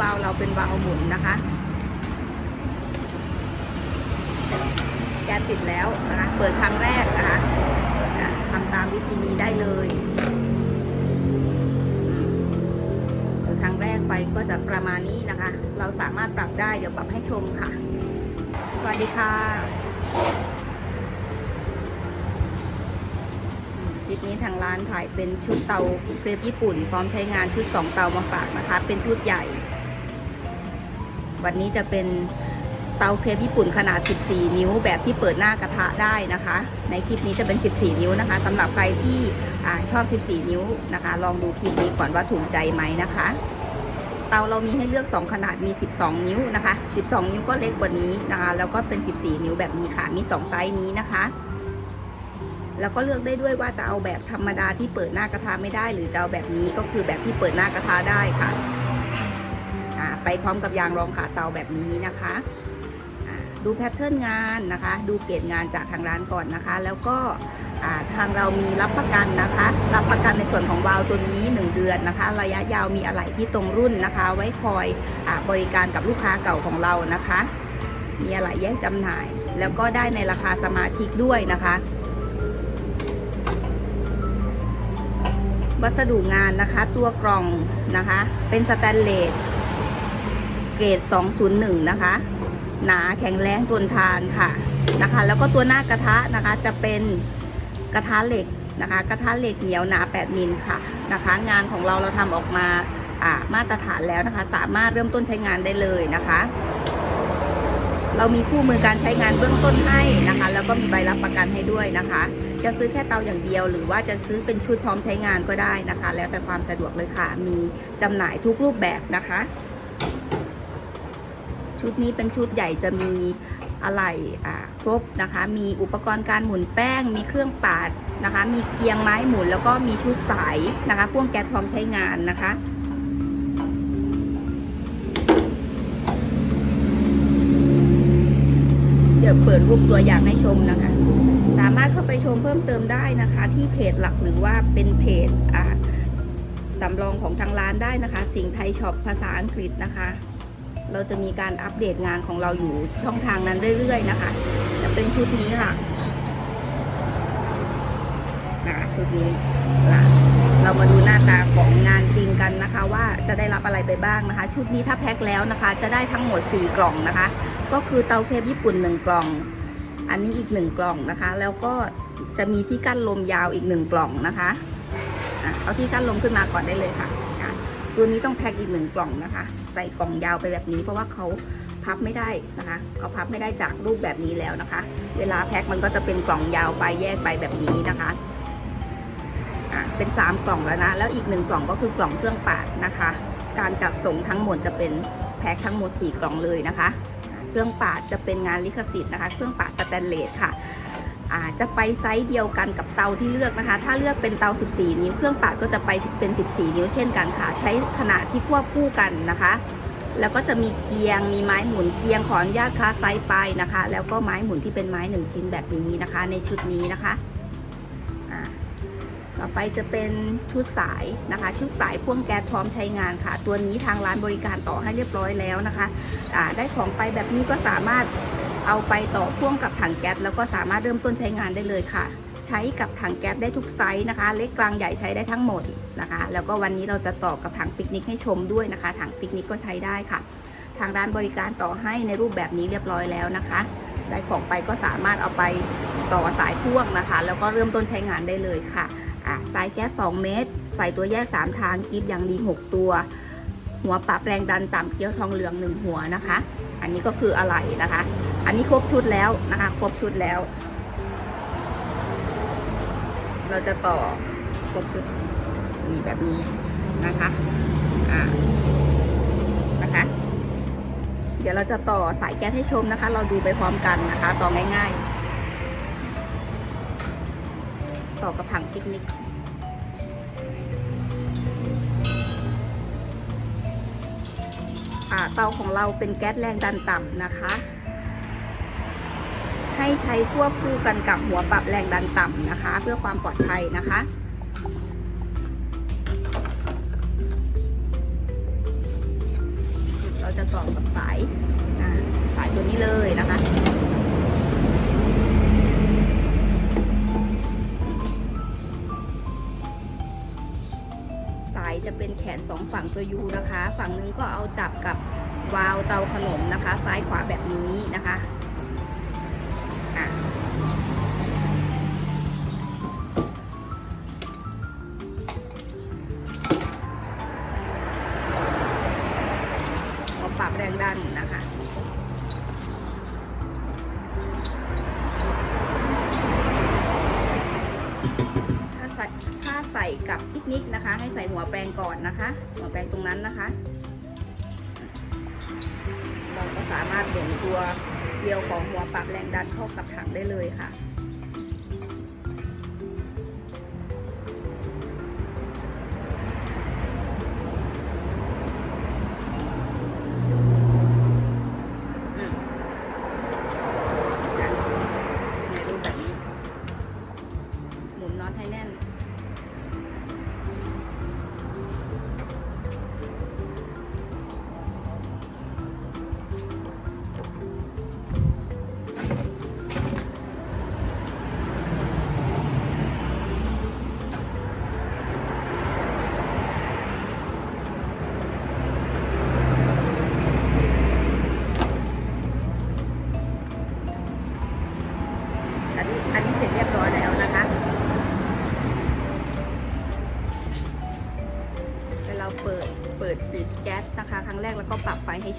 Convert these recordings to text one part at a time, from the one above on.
วาล์วเราเป็นวาล์วหมุนนะคะแก๊สติดแล้วนะคะ เปิดครั้งแรกนะคะทำตามวิธีนี้ได้เลยอืมเปิดครั้งแรกไปก็จะประมาณนี้นะคะ เราสามารถปรับได้เดี๋ยวปรับให้ชมค่ะ สวัสดีค่ะคลิปนี้ทางร้านถ่ายเป็นชุดเตาเครปญี่ปุ่น พร้อมใช้งานชุด 2 เตามาฝากนะคะ เป็นชุดใหญ่ วันนี้จะเป็นเตาเครปญี่ปุ่นขนาด 14 นิ้ว แบบที่เปิดหน้ากระทะได้นะคะ ในคลิปนี้จะเป็น 14 นิ้วนะคะสำหรับใครที่อชอบ 14 นิ้วนะคะ ลองดูคลิปนี้ก่อนว่าถูกใจไหมนะคะ เตาเรามีให้เลือก 2 ขนาดมี 12 นิ้วนะคะ 12 นิ้วก็เล็กกว่านี้นะคะ แล้วก็เป็น 14 นิ้วแบบนี้ค่ะ มี 2 ไซส์นี้นะคะแล้วก็เลือกได้ด้วยว่าจะเอาแบบธรรมดาที่เปิดหน้ากระทะไม่ได้ หรือจะเอาแบบนี้ก็คือแบบที่เปิดหน้ากระทะได้ค่ะ ไปพร้อมกับยางรองขาเตาแบบนี้นะคะดูแพทเทิร์นงานนะคะ ดูเกรดงานจากทางร้านก่อนนะคะ แล้วก็ทางเรามีรับประกันนะคะ รับประกันในส่วนของวาล์วตัวนี้ 1 เดือนนะคะ ระยะยาวมีอะไหล่ที่ตรงรุ่นนะคะ ไว้คอยอบริการกับลูกค้าเก่าของเรานะคะ มีอะไหล่แยกจำหน่าย แล้วก็ได้ในราคาสมาชิกด้วยนะคะ วัสดุงานนะคะ ตัวกล่องนะคะ เป็นสแตนเลส เกรด 201 นะคะ หนาแข็งแรงทนทานค่ะนะคะ แล้วก็ตัวหน้ากระทะนะคะจะเป็นกระทะเหล็กนะคะ กระทะเหล็กเหนียวหนา 8 มิลค่ะนะคะ งานของเราเราทำออกมาอ่ามาตรฐานแล้วนะคะ สามารถเริ่มต้นใช้งานได้เลยนะคะ เรามีคู่มือการใช้งานเบื้องต้นให้นะคะ แล้วก็มีใบรับประกันให้ด้วยนะคะ จะซื้อแค่เตาอย่างเดียว หรือว่าจะซื้อเป็นชุดพร้อมใช้งานก็ได้นะคะ แล้วแต่ความสะดวกเลยค่ะ มีจำหน่ายทุกรูปแบบนะคะ ชุดนี้เป็นชุดใหญ่จะมีอะไหล่อ่าครบนะคะ มีอุปกรณ์การหมุนแป้ง มีเครื่องปาดนะคะ มีเกียงไม้หมุนแล้วก็มีชุดสายนะคะพ่วงแก๊สพร้อมใช้งานนะคะเดี๋ยวเปิดรูปตัวอย่างให้ชมนะคะ สามารถเข้าไปชมเพิ่มเติมได้นะคะ ที่เพจหลักหรือว่าเป็นเพจสำรองของทางร้านได้นะคะ สิงห์ไทยช็อปภาษาอังกฤษนะคะ เราจะมีการอัปเดตงานของเราอยู่ช่องทางนั้นเรื่อยๆนะคะ จะเป็นชุดนี้ค่ะนะคะชุดนี้นะเรามาดูหน้าตาของงานจริงกันนะคะ ว่าจะได้รับอะไรไปบ้างนะคะ ชุดนี้ถ้าแพ็คแล้วนะคะ จะได้ทั้งหมด 4 กล่องนะคะ ก็คือเตาเครปญี่ปุ่น 1 กล่อง อันนี้อีก 1 กล่องนะคะ แล้วก็จะมีที่กั้นลมยาวอีก 1 กล่องนะคะเอาที่กั้นลมขึ้นมาก่อนได้เลยค่ะ ตัวนี้ต้องแพ็คอีกหนึ่งกล่องนะคะ ใส่กล่องยาวไปแบบนี้เพราะว่าเขาพับไม่ได้นะคะเขาพับไม่ได้จากรูปแบบนี้แล้วนะคะ เวลาแพ็คมันก็จะเป็นกล่องยาวไปแยกไปแบบนี้นะคะอะเป็น 3 กล่องแล้วนะ แล้วอีกหนึ่งกล่องก็คือกล่องเครื่องปาดนะคะ การจัดส่งทั้งหมดจะเป็นแพ็คทั้งหมด 4 กล่องเลยนะคะ เครื่องปาดจะเป็นงานลิขสิทธิ์นะคะ เครื่องปาดสแตนเลสค่ะ อาจจะไปไซส์เดียวกันกับเตาที่เลือกนะคะ ถ้าเลือกเป็นเตา 14 นิ้วเครื่องปาดก็จะไปเป็น 14 นิ้วเช่นกันค่ะ ใช้ขนาดที่ควบคู่กันนะคะ แล้วก็จะมีเกียง มีไม้หมุนเกียงขออนุญาตค้าไซส์ไปนะคะ แล้วก็ไม้หมุนที่เป็นไม้หนึ่งชิ้นแบบนี้นะคะ ในชุดนี้นะคะต่อไปจะเป็นชุดสายนะคะ ชุดสายพ่วงแก๊สพร้อมใช้งานค่ะ ตัวนี้ทางร้านบริการต่อให้เรียบร้อยแล้วนะคะได้ของไปแบบนี้ก็สามารถ เอาไปต่อพ่วงกับถังแก๊สแล้วก็สามารถเริ่มต้นใช้งานได้เลยค่ะ ใช้กับถังแก๊สได้ทุกไซส์นะคะ เล็กกลางใหญ่ใช้ได้ทั้งหมดนะคะ แล้วก็วันนี้เราจะต่อกับถังปิกนิกให้ชมด้วยนะคะ ถังปิกนิกก็ใช้ได้ค่ะ ทางร้านบริการต่อให้ในรูปแบบนี้เรียบร้อยแล้วนะคะได้ของไปก็สามารถเอาไปต่อสายพ่วงนะคะ แล้วก็เริ่มต้นใช้งานได้เลยค่ะะสายแก๊ส2เมตร ใส่ตัวแยก 3 ทางกิฟอย่างดี 6 ตัว หัวปรับแรงดันต่ำเกลียวทองเหลือง 1 หัวนะคะ นนี้ก็คืออะไรนะคะ อันนี้ครบชุดแล้วนะคะ ครบชุดแล้ว เราจะต่อครบชุดนี่แบบนี้นะคะอ่านะคะ เดี๋ยวเราจะต่อสายแก๊สให้ชมนะคะ เราดูไปพร้อมกันนะคะ ต่อง่าย ๆ ต่อกับถังปิกนิก เตาของเราเป็นแก๊สแรงดันต่ำนะคะ ให้ใช้ควบคู่กันกับหัวปรับแรงดันต่ำนะคะ เพื่อความปลอดภัยนะคะเราจะต่อกับสายสายตัวนี้เลยนะคะสายจะเป็นแขนสองฝั่งตัวยูนะคะ ฝั่งหนึงก็เอาจับกับ วาล์วเตาขนมนะคะ ซ้ายขวาแบบนี้นะคะอะก็ปรับแรงดันนะคะถ้าใส่ถ้าใส่กับปิกนิกนะคะ ให้ใส่หัวแปรงก่อนนะคะ หัวแปรงตรงนั้นนะคะ เราก็สามารถหมุนตัวเดียวของหัวปรับแรงดันเข้ากับถังได้เลยค่ะ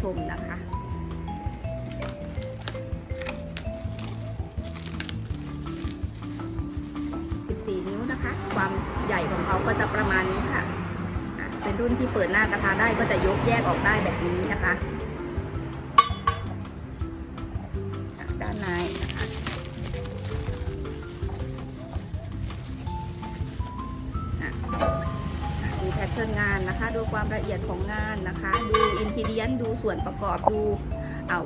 ชมนะคะ14นิ้วนะคะ ความใหญ่ของเขาก็จะประมาณนี้ค่ะ เป็นรุ่นที่เปิดหน้ากระทะได้ก็จะยกแยกออกได้แบบนี้นะคะ นะคะ ดูความละเอียดของงานนะคะ ดูอินทีเดียนดูส่วนประกอบดู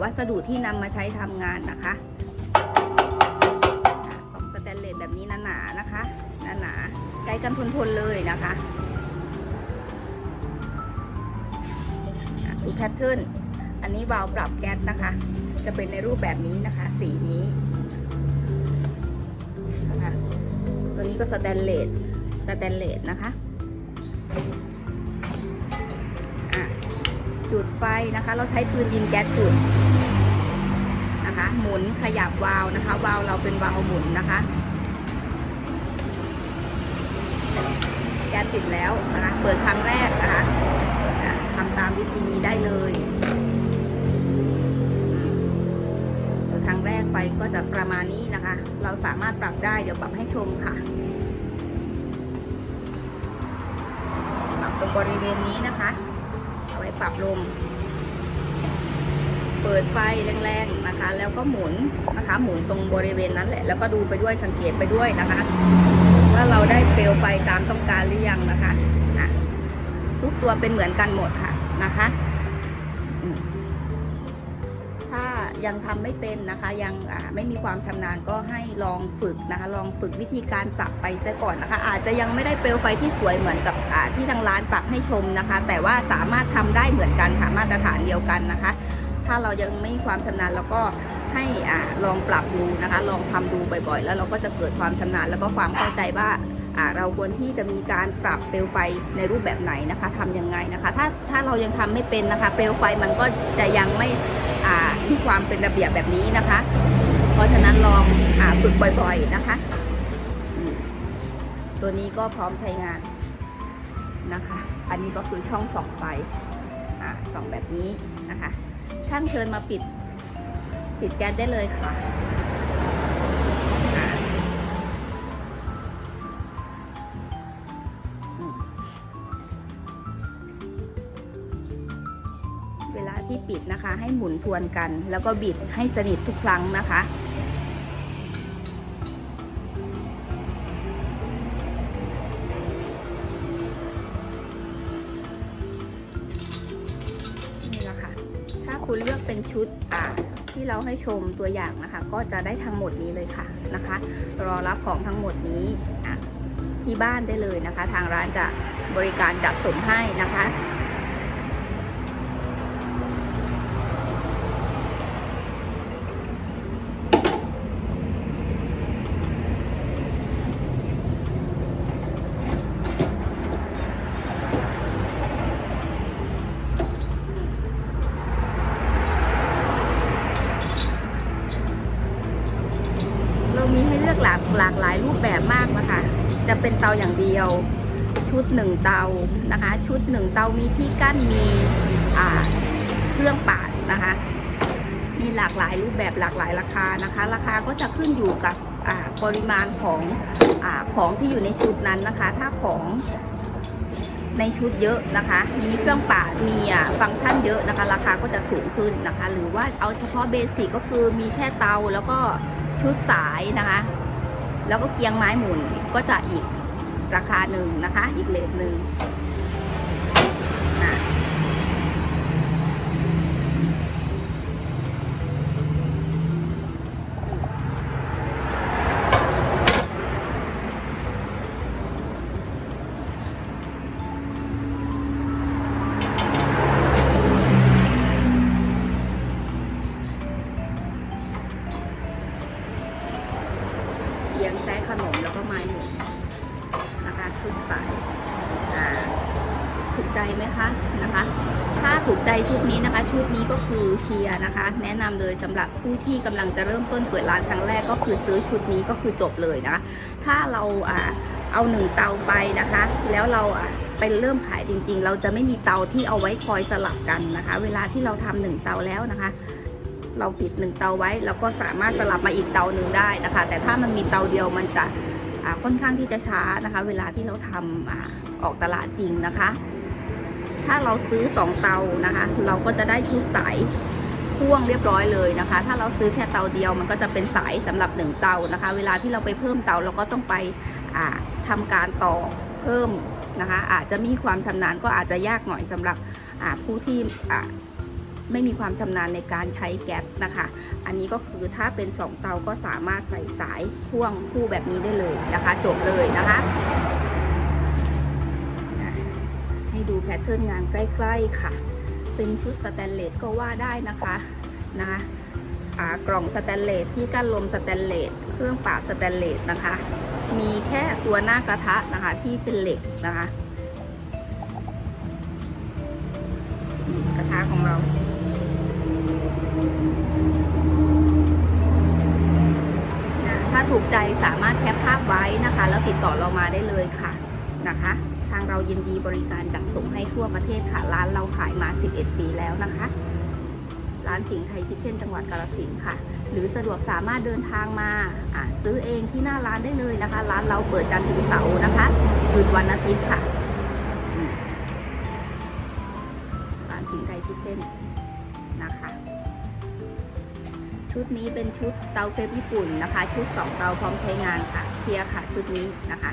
วัสดุที่นำมาใช้ทำงานนะคะของสแตนเลสแบบนี้หนาๆนะคะหนาๆใกล้กันทนๆเลยนะคะดูแพทเทิร์นอันนี้วาล์วปรับแก๊สนะคะ จะเป็นในรูปแบบนี้นะคะ สีนี้นะคะตัวนี้ก็สแตนเลสสแตนเลสนะคะ นะคะ เราใช้ปืนยิงแก๊สจุดนะคะ หมุนขยับวาล์วนะคะ วาล์วเราเป็นวาล์วหมุนนะคะ แก๊สติดแล้วนะคะ เปิดครั้งแรกนะคะทำตามวิธีนี้ได้เลยเปิดครั้งแรกไฟก็จะประมาณนี้นะคะ เราสามารถปรับได้เดี๋ยวปรับให้ชมค่ะปรับตรงบริเวณนี้นะคะ เอาไว้ปรับลม เปิดไฟแรงๆนะคะ แล้วก็หมุนนะคะ หมุนตรงบริเวณนั้นแหละ แล้วก็ดูไปด้วยสังเกตไปด้วยนะคะ ว่าเราได้เปลวไฟตามต้องการหรือยังนะคะะทุกตัวเป็นเหมือนกันหมดค่ะนะคะ ถ้ายังทำไม่เป็นนะคะ ยังไม่มีความชำนาญก็ให้ลองฝึกนะคะ ลองฝึกวิธีการปรับไปซะก่อนนะคะ อาจจะยังไม่ได้เปลวไฟที่สวยเหมือนกับที่ทางร้านปรับให้ชมนะคะ แต่ว่าสามารถทำได้เหมือนกันค่ะมาตรฐานเดียวกันนะคะ ถ้าเรายังไม่มีความชำนาญเราก็ให้อ่าลองปรับดูนะคะ ลองทำดูบ่อยๆ แล้วเราก็จะเกิดความชำนาญแล้วก็ความเข้าใจว่าอ่าเราควรที่จะมีการปรับเปลวไฟในรูปแบบไหนนะคะทำยังไงนะคะ ถ้าถ้าเรายังทำไม่เป็นนะคะ เปลวไฟมันก็จะยังไม่อ่ามีความเป็นระเบียบแบบนี้นะคะ เพราะฉะนั้นลองอาฝึกบ่อยๆนะคะตัวนี้ก็พร้อมใช้งานนะคะ อันนี้ก็คือช่องส่องไฟอ่าส่องแบบนี้นะคะ ช่างเชิญมาปิด ปิดแก๊สได้เลยค่ะ เวลาที่ปิดนะคะ ให้หมุนทวนกัน แล้วก็บิดให้สนิททุกครั้งนะคะ ชุดอ่าที่เราให้ชมตัวอย่างนะคะ ก็จะได้ทั้งหมดนี้เลยค่ะนะคะ รอรับของทั้งหมดนี้อะที่บ้านได้เลยนะคะ ทางร้านจะบริการจัดส่งให้นะคะ 1 เตานะคะ ชุด 1 เตามีที่กั้นมีเครื่องปาดนะคะ มีหลากหลายรูปแบบหลากหลายราคานะคะ ราคาก็จะขึ้นอยู่กับปริมาณของอของที่อยู่ในชุดนั้นนะคะ ถ้าของในชุดเยอะนะคะ มีเครื่องปาดมีฟังก์ชันเยอะนะคะ ราคาก็จะสูงขึ้นนะคะ หรือว่าเอาเฉพาะเบสิกก็คือมีแค่เตาแล้วก็ชุดสายนะคะ แล้วก็เกียงไม้หมุนก็จะอีก ราคาหนึ่งนะคะ อีกเลทหนึ่ง ไหมคะนะคะ ถ้าถูกใจชุดนี้นะคะ ชุดนี้ก็คือเชียร์นะคะ แนะนำเลยสำหรับผู้ที่กำลังจะเริ่มต้นเปิดร้านครั้งแรกก็คือซื้อชุดนี้ก็คือจบเลยนะคะถ้าเราอ่าเอาหนึ่งเตาไปนะคะ แล้วเราอะไปเริ่มขายจริง ๆ เราจะไม่มีเตาที่เอาไว้คอยสลับกันนะคะ เวลาที่เราทำหนึ่งเตาแล้วนะคะ เราปิดหนึ่งเตาไว้แล้วก็สามารถสลับมาอีกเตาหนึ่งได้นะคะ แต่ถ้ามันมีเตาเดียวมันจะค่อนข้างที่จะช้านะคะ เวลาที่เราทำอออกตลาดจริงนะคะ ถ้าเราซื้อ 2 เตานะคะ เราก็จะได้ชุดสายพ่วงเรียบร้อยเลยนะคะ ถ้าเราซื้อแค่เตาเดียวมันก็จะเป็นสายสำหรับ 1 เตานะคะ เวลาที่เราไปเพิ่มเตาเราก็ต้องไปอ่าทำการต่อเพิ่มนะคะ อาจจะมีความชำนาญก็อาจจะยากหน่อยสำหรับผู้ที่ไม่มีความชำนาญในการใช้แก๊สนะคะ อันนี้ก็คือถ้าเป็น 2 เตาก็สามารถใส่สายพ่วงคู่แบบนี้ได้เลยนะคะ จบเลยนะคะ เทิร์นงานใกล้ๆค่ะ เป็นชุดสแตนเลสก็ว่าได้นะคะนะกล่องสแตนเลสที่กั้นลมสแตนเลสเครื่องปาดสแตนเลสนะคะ มีแค่ตัวหน้ากระทะนะคะที่เป็นเหล็กนะคะ กระทะของเราถ้าถูกใจสามารถแคปภาพไว้นะคะ แล้วติดต่อเรามาได้เลยค่ะนะคะ ทางเรายินดีบริการจัดส่งให้ทั่วประเทศค่ะ ร้านเราขายมา 11 ปีแล้วนะคะ ร้านสิงห์ไทยคิทเช่นจังหวัดกาฬสินค่ะ หรือสะดวกสามารถเดินทางมาซื้อเองที่หน้าร้านได้เลยนะคะ ร้านเราเปิดจันทร์ถึงเสาร์นะคะหยุดวันอาทิตย์ค่ะ ร้านสิงห์ไทยคิทเช่นนะคะชุดนี้เป็นชุดเตาเครปญี่ปุ่นนะคะ ชุด 2 เตาพร้อมใช้งานค่ะ เชียร์ค่ะชุดนี้นะคะ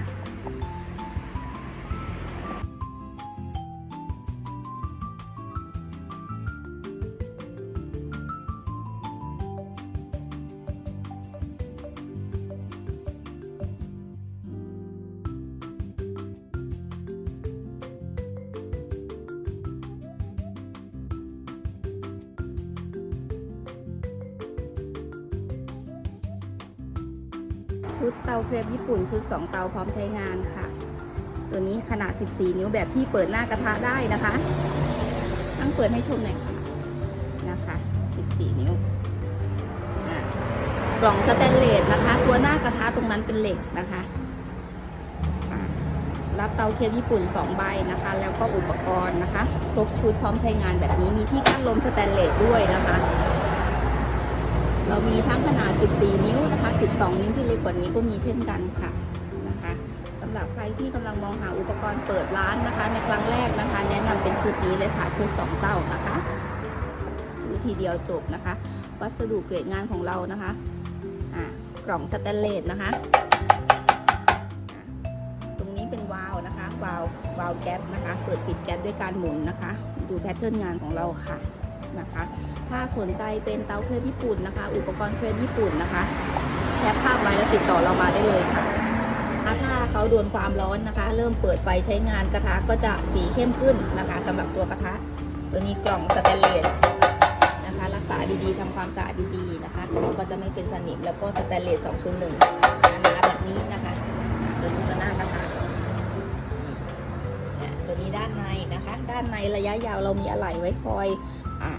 ดเตาเครปญี่ปุ่นชุด 2 เตาพร้อมใช้งานค่ะ ตัวนี้ขนาด 14 นิ้วแบบที่เปิดหน้ากระทะได้นะคะทั้งเปิดให้ชมหน่อยค่ะนะคะ 14 นิ้วกล่องสแตนเลสนะคะ ตัวหน้ากระทะตรงนั้นเป็นเหล็กนะคะรับเตาเครปญี่ปุ่น 2 ใบนะคะ แล้วก็อุปกรณ์นะคะ ครบชุดพร้อมใช้งานแบบนี้มีที่กั้นลมสแตนเลสด้วยนะคะ เรามีทั้งขนาด 14 นิ้วนะคะ 12 นิ้วที่เล็กกว่านี้ก็มีเช่นกันค่ะนะคะสำหรับใครที่กำลังมองหาอุปกรณ์เปิดร้านนะคะ ในครั้งแรกนะคะ แนะนำเป็นชุดนี้เลยค่ะชุด 2 เต้านะคะซื้อทีเดียวจบนะคะ วัสดุเกรดงานของเรานะคะอ่ากล่องสแตนเลสนะคะตรงนี้เป็นวาล์วนะคะวาล์ววาล์วแก๊สนะคะ เปิดปิดแก๊สด้วยการหมุนนะคะ ดูแพทเทิร์นงานของเราค่ะนะคะ ถ้าสนใจเป็นเตาเครปญี่ปุ่นนะคะ อุปกรณ์เครปญี่ปุ่นนะคะแคปภาพไว้แล้วติดต่อเรามาได้เลยค่ะ ถ้าเขาโดนความร้อนนะคะ เริ่มเปิดไฟใช้งานกระทะก็จะสีเข้มขึ้นนะคะสำหรับตัวกระทะ ตัวนี้กล่องสแตนเลสนะคะ รักษาดีๆทำความสะอาดดีๆนะคะเราก็จะไม่เป็นสนิมแล้วก็สแตนเลส2 0 1นะคะแบบนี้นะคะอะตัวนี้ตัวหน้ากระทะเนี่ยตัวนี้ด้านในนะคะ ด้านในระยะยาวเรามีอะไหล่ไว้คอยอะ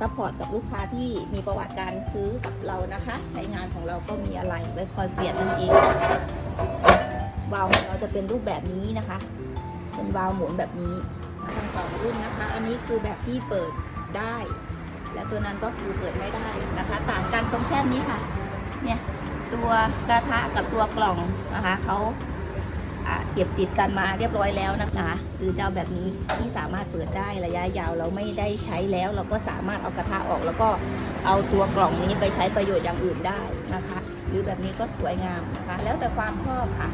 ซัพพอร์ตกับลูกค้าที่มีประวัติการซื้อกับเรานะคะ ใช้งานของเราก็มีอะไรไว้คอยเปลี่ยนนั่นเองวาล์วของเราจะเป็นรูปแบบนี้นะคะ เป็นวาล์วหมุนแบบนี้ทั้งสองรุ่นนะคะ อันนี้คือแบบที่เปิดได้ และตัวนั้นก็คือเปิดไม่ได้นะคะ ต่างกันตรงแค่นี้ค่ะ เนี่ยตัวกระทะกับตัวกล่องนะคะเขา ก็บติดกันมาเรียบร้อยแล้วนะคะคือเจ้าแบบนี้ที่สามารถเปิดได้ระยะยาวเราไม่ได้ใช้แล้ว เราก็สามารถเอากระทะออก แล้วก็เอาตัวกล่องนี้ไปใช้ประโยชน์อย่างอื่นได้นะคะ หรือแบบนี้ก็สวยงามนะคะ แล้วแต่ความชอบค่ะ